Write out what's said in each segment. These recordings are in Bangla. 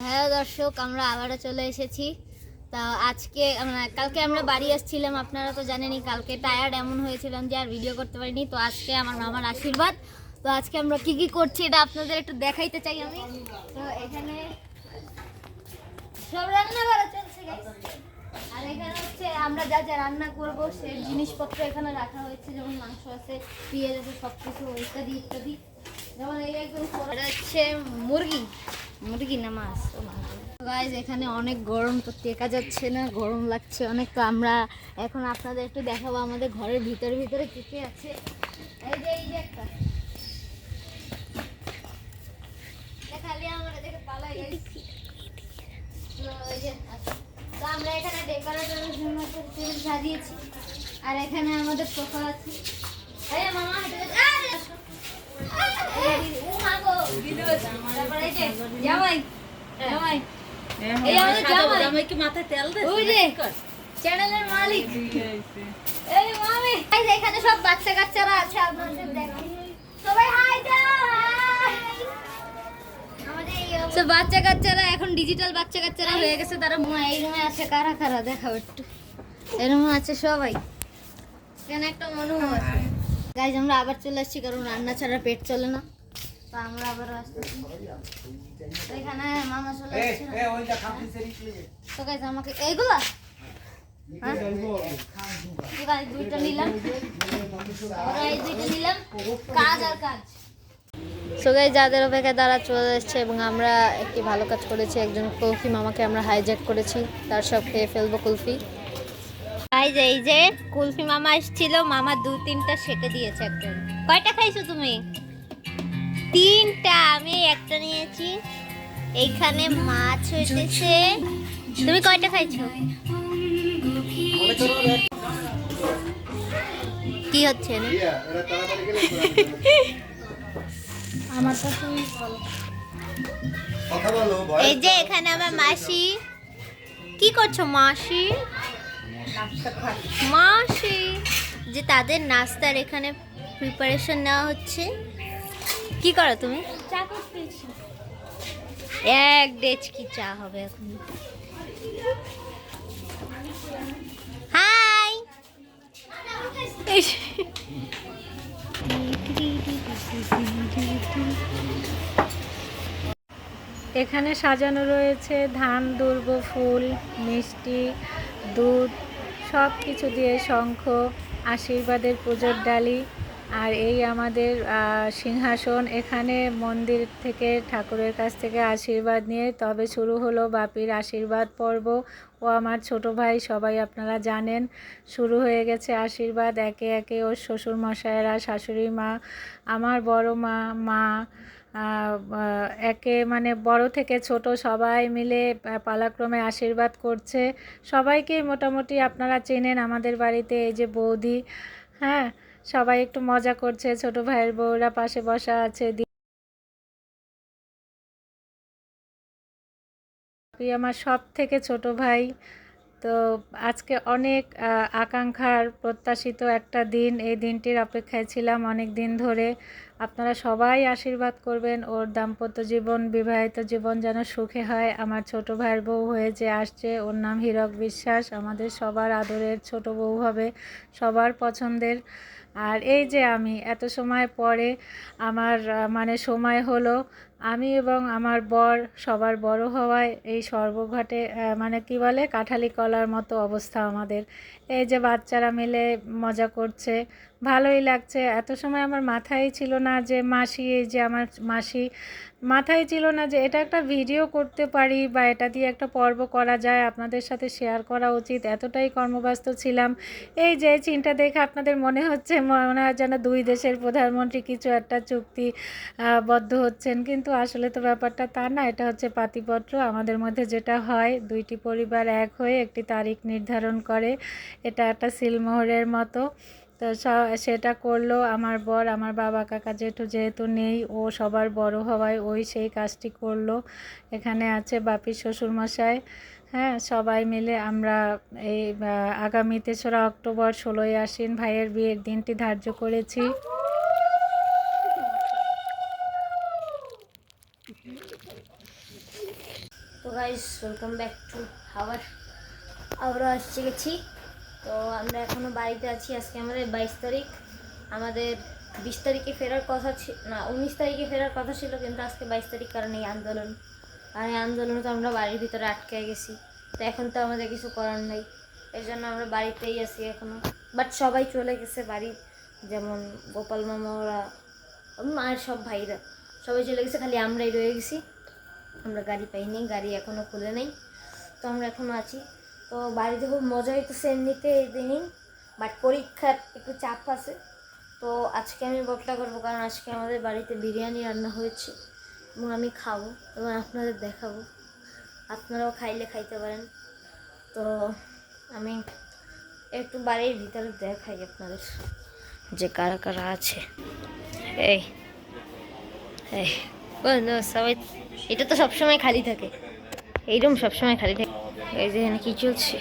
হ্যালো দর্শক, আমরা আবারও চলে এসেছি। তা আজকে কালকে আমরা বাড়ি আসছিলাম, আপনারা তো জানেনই, কালকে টায়ার্ড এমন হয়েছিলাম যে আর ভিডিও করতে পারিনি। তো আজকে আমার মামার আশীর্বাদ। তো আজকে আমরা কি কি করছি এটা আপনাদের একটু দেখাইতে চাই আমি। তো এখানে সব রান্না করা চলছে আর এখানে হচ্ছে আমরা যা যা রান্না করব, সে জিনিসপত্র এখানে রাখা হয়েছে, যেমন মাংস আছে, পেঁয়াজ আছে সব কিছু ইত্যাদি ইত্যাদি। যেমন এই হচ্ছে মুরগি। মুরগি না মাছ গাইজ এখানে অনেক গরম, তো টেকা যাচ্ছে না, গরম লাগছে অনেক, তো আমরা এখন আপনাদের একটু দেখাবো আমাদের ঘরের ভিতরে ভিতরে কি কি আছে। এই যে এই যে একটা। খালি আমরা এখানে সাজিয়েছি। আর এখানে আমাদের সোফা আছে। এখানে সব বাচ্চা কাচ্চারা আছে বাচ্চা কাচ্চারা এখন ডিজিটাল বাচ্চা কাচ্চারা হয়ে গেছে তারা এই রুমে আছে কারা কারা দেখাও একটু এই আছে সবাই। এখানে একটা মনু আছে গাইজ আমরা আবার চলে আসছি কারণ রান্না ছাড়া পেট চলে না। তো আমরা আবার আসতেছি এখানে মামা চলে আসছে। তো গাইজ আমাকে এইগুলা? হ্যাঁ? দুইটা নিলাম? দুইটা কাজ আর কাজ। সো যাদের অপেক্ষায় তারা চলে এসছে এবং আমরা একটি ভালো কাজ করেছি। একজন কুলফি মামাকে আমরা হাইজ্যাক করেছি। তার সব খেয়ে ফেলব কুলফি। এই যে এই যে কুলফি মামা এসেছিল মামা দু তিনটা সেটে দিয়েছে একজন। কয়টা খাইছো তুমি? তিনটা আমি একটা নিয়েছি। এইখানে মাছ হইতেছে। তুমি কয়টা খাইছো? কি হচ্ছে? এই যে এখানে আমার মাসি। কি করছ মাসি? মাসি। যে তাদের নাস্তার এখানে প্রিপারেশন নেওয়া হচ্ছে। কি করো তুমি? চা করতেছি। এক ডেচকি চা হবে এখন। হাই! এখানে সাজানো রয়েছে ধান দুর্ব ফুল মিষ্টি দুধ সব কিছু দিয়ে শঙ্খ, আশীর্বাদের পুজোর ডালি আর এই আমাদের সিংহাসন এখানে মন্দির থেকে ঠাকুরের কাছ থেকে আশীর্বাদ নিয়ে তবে শুরু হলো বাপির আশীর্বাদ পর্ব। ও আমার ছোট ভাই, সবাই আপনারা জানেন, শুরু হয়ে গেছে আশীর্বাদ। একে একে ওর শ্বশুর মশাইয়েরা শাশুড়ি মা, আমার বড় মা মা একে মানে বড় থেকে ছোট সবাই মিলে পালাক্রমে আশীর্বাদ করছে। সবাইকেই মোটামুটি আপনারা চেনেন আমাদের বাড়িতে এই যে বৌদি। হ্যাঁ সবাই একটু মজা করছে, ছোট ভাইয়ের বউরা পাশে বসা আছে আমার সব থেকে ছোট ভাই। তো আজকে অনেক আকাঙ্ক্ষার, প্রত্যাশিত একটা দিন। এই দিনটির অপেক্ষায় ছিলাম অনেক দিন ধরে। আপনারা সবাই আশীর্বাদ করবেন। ওর দাম্পত্য জীবন, বিবাহিত জীবন যেন সুখে হয়। আমার ছোট ভাইয়ের বউ হয়ে যে আসছে, ওর নাম হীরক বিশ্বাস। আমাদের সবার আদরের ছোট বউ হবে, সবার পছন্দের। আর এই যে আমি, এত সময় পরে আমার মানে সময় হলো, আমি এবং আমার বর সবার বড় হওয়ায় এই সর্বঘাটে মানে কি বলে, কাঁঠালি কলার মতো অবস্থা আমাদের। এই যে বাচ্চারা মিলে মজা করছে ভালোই লাগছে। এত সময় আমার মাথায় ছিল না যে মাসি, এই যে আমার মাসি, মাথায় ছিল না যে এটা একটা ভিডিও করতে পারি বা এটা দিয়ে একটা পর্ব করা যায়, আপনাদের সাথে শেয়ার করা উচিত। এতটাই কর্মব্যস্ত ছিলাম। এই যে চিন্তা দেখে আপনাদের মনে হচ্ছে মনে হয় যেন দুই দেশের প্রধানমন্ত্রী কিছু একটা চুক্তি বদ্ধ হচ্ছেন। কিন্তু আসলে তো ব্যাপারটা তা না, এটা হচ্ছে পাতিপত্র। আমাদের মধ্যে যেটা হয়, দুইটি পরিবার এক হয়ে একটি তারিখ নির্ধারণ করে। এটা একটা সিলমোহরের মতো। তো সেটা করল আমার বর, আমার বাবা কাকা জেঠু যেহেতু নেই, ও সবার বড় হওয়ায় ওই সেই কাজটি করল। এখানে আছে বাপির শ্বশুরমশাই হ্যাঁ সবাই মিলে আমরা এই আগামী তেসরা অক্টোবর ষোলোই আশ্বিন ভাইয়ের বিয়ের দিনটি ধার্য করেছি। তো guys welcome back to our আমরা এসে গেছি। তো আমরা এখনও বাড়িতে আছি। আজকে আমাদের বাইশ তারিখ। আমাদের বিশ তারিখে ফেরার কথা ছিল না, উনিশ তারিখে ফেরার কথা ছিল, কিন্তু আজকে বাইশ তারিখ কারণ এই আন্দোলন। আর এই আন্দোলনে তো আমরা বাড়ির ভিতরে আটকে গেছি। তো এখন তো আমাদের কিছু করার নেই। এই জন্য আমরা বাড়িতেই আছি এখনও বাট সবাই চলে গেছে বাড়ি। যেমন গোপাল মামা, ওরা, মায়ের সব ভাইরা। সবাই চলে গেছে, খালি আমরাই রয়ে গেছি। আমরা গাড়ি পাইনি, গাড়ি এখনও খুলে নেই। তো আমরা এখনও আছি। তো বাড়িতে খুব মজা হইতেছে এমনিতে এই দিনই বাট পরীক্ষার একটু চাপ আছে। তো আজকে আমি বটলা করব কারণ আজকে আমাদের বাড়িতে বিরিয়ানি রান্না হয়েছে এবং আমি খাব এবং আপনাদের দেখাবো। আপনারাও খাইলে খাইতে পারেন। তো আমি একটু বাড়ির ভিতরে দেখাই আপনাদের যে কারা কারা আছে। এই এই সবাই, এটা তো সবসময় খালি থাকে। এই রুম সবসময় খালি থাকে। এই যে এখানে কি চলছে?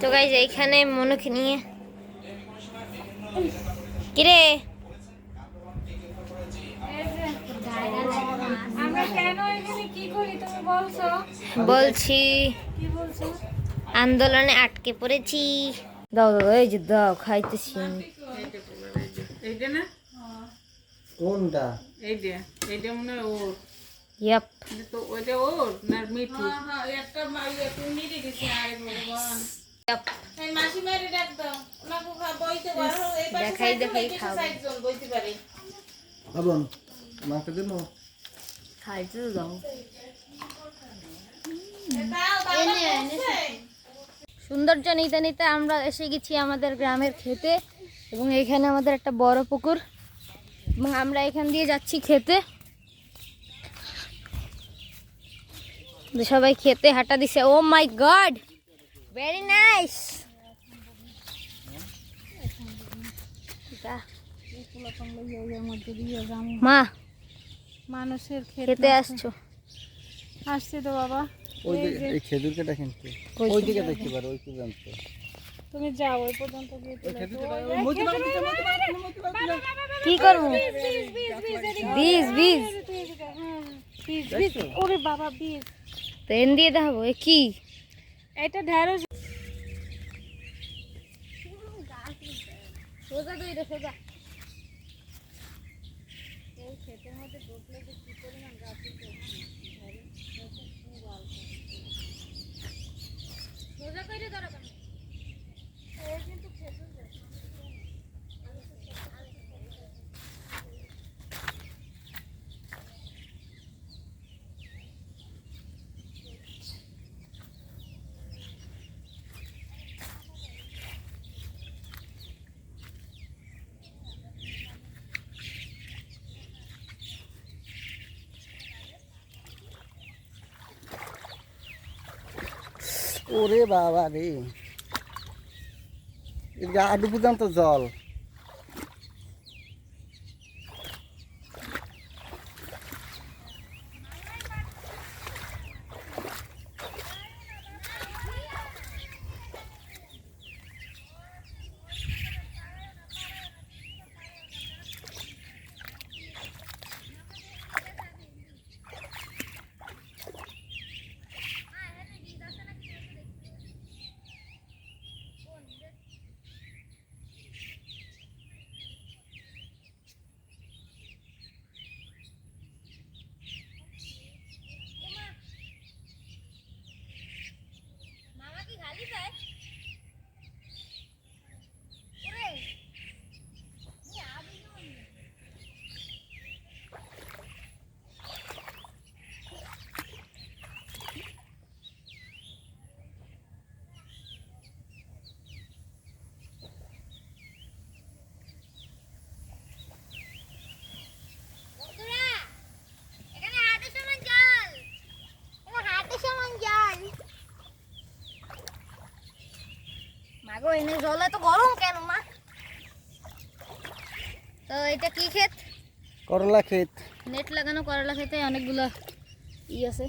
তো গাইজ এইখানে মনুকে নিয়ে। কিরে? আমরা কেন এখানে কি করি বলছি? আন্দোলনে আটকে পড়েছি। দাও দাও এই যে দাও খাইতেছি কোনটা? এইটা এইটা মনে হয় ওর। ইয়াপ এটা তো ওর না মিঠু একটা তুমি দিয়ে দিছি আরে ভগবান। ইয়াপ এই মাসি মারি ডাক দাও। ওনাকে বইতে পারো। এই পাশে দেখাই দেখাই এই পাশে খাব। সাইড জন বইতে পারে। মাকে খাইতে দাও। সৌন্দর্য নিতে নিতে আমরা এসে গেছি আমাদের গ্রামের খেতে এবং এখানে আমাদের একটা বড় পুকুর। এবং আমরা এখান দিয়ে যাচ্ছি খেতে। সবাই খেতে হাঁটা দিছে oh my god very nice মা মানুষের খেতে খেতে আসছো আসছে তো বাবা ওই এই খেজুর কেটা ওই ওই দিকে দেখতে পারো ওই পর্যন্ত তুমি যাও ওই পর্যন্ত গিয়ে কি করব বীজ বীজ বীজ বীজ ওরে বাবা বীজ তো এন দিয়ে দেখাবো এ কি? এটা ঢেঁড়স। সোজা তো এটা সোজা সোজা। ওরে বাবা রে। আডু পর্যন্ত জল। মাগো এনে জল এত গরম কেন মা? তো এটা কি ক্ষেত? করলা ক্ষেত। নেট লাগানো করলা খেতে অনেকগুলো ই আছে।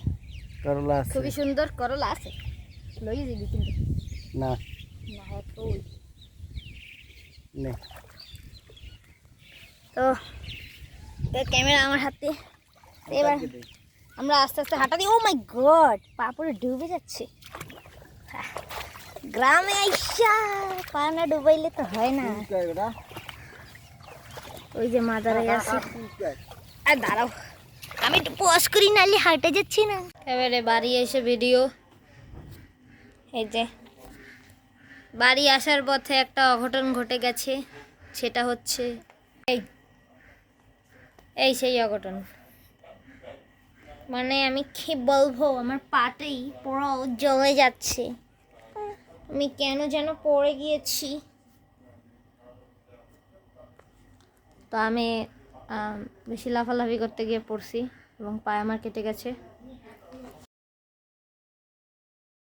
করলা আছে। খুবই সুন্দর করলা আছে। লই দিবি কিন্তু। না। না ওই। নে। তো ক্যামেরা আমার হাতে এবার আমরা আস্তে আস্তে হাঁটা দিই ও মাই গড পা পুরো ডুবে যাচ্ছে। গ্রামে আইসা পা না ডুবাইলে তো হয় না ওই যে মা দাঁড়াই আছে আর দাঁড়াও আমি একটু পজ করি নাহলে হাঁটে যাচ্ছি না এবারে বাড়ি এসে ভিডিও এই যে বাড়ি আসার পথে একটা অঘটন ঘটে গেছে সেটা হচ্ছে এই এই সেই অঘটন মানে আমি কি বলব আমার পাটেই পুরো জমে যাচ্ছে আমি কেন যেন পড়ে গিয়েছি? তো আমি বেশি লাফালাফি করতে গিয়ে পড়ছি এবং পায়ে আমার কেটে গেছে।